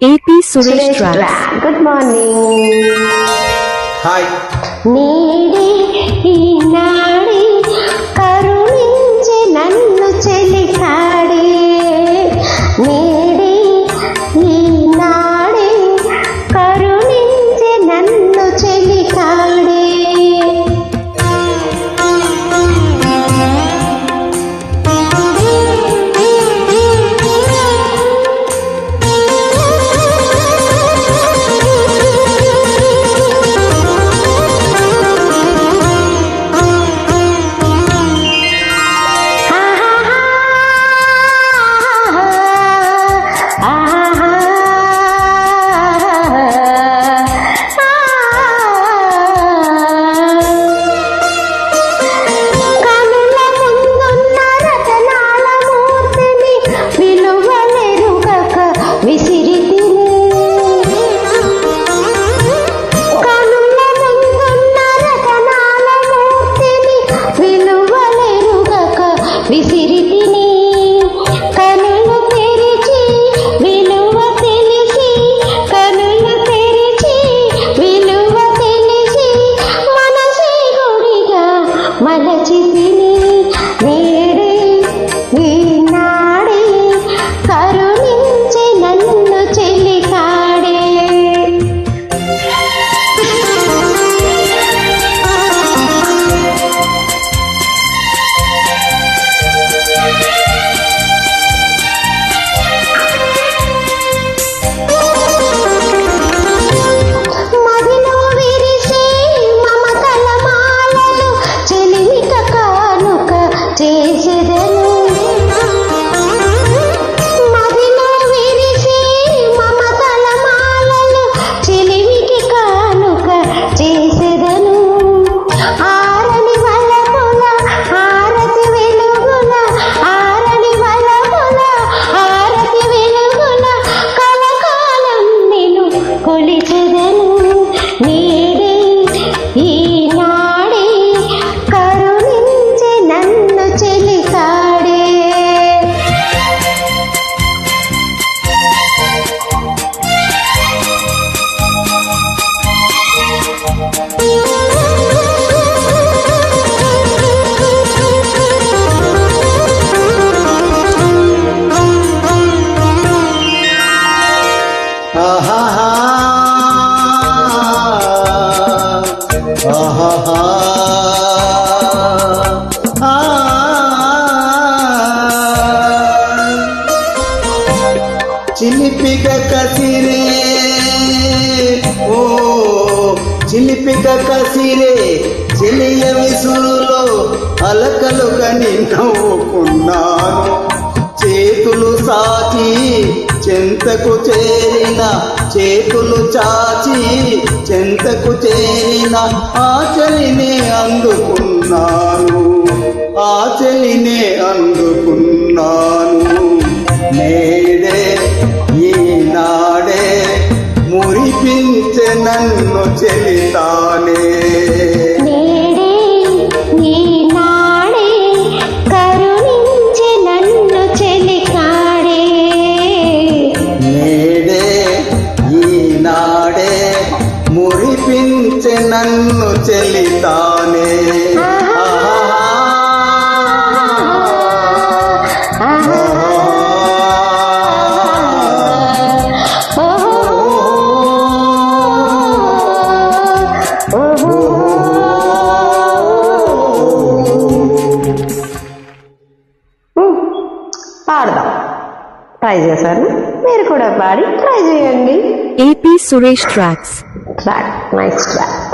AP Suresh Drugs. Good morning. Hi. కొలిచెదను నేడే చిలిపిక కసిరే ఓ చిలిపిక కసిరే చెలియ విసురులో అలకలుగా నవ్వుకున్నాను చేతులు సాచి చెంతకు చేరిన చేతులు చాచి చెంతకు చేరిన ఆచలినే అందుకున్నాను. ఆచలినే అందుకున్నాను. నేడే ఈనాడే మురిపించే నన్ను చెలితానే. మురిపించే నన్ను చెలితానే పాడదాం. ట్రై చేశాను మీరు కూడా పాడి ట్రై చేయండి. AP Suresh Tracks. Right, nice job.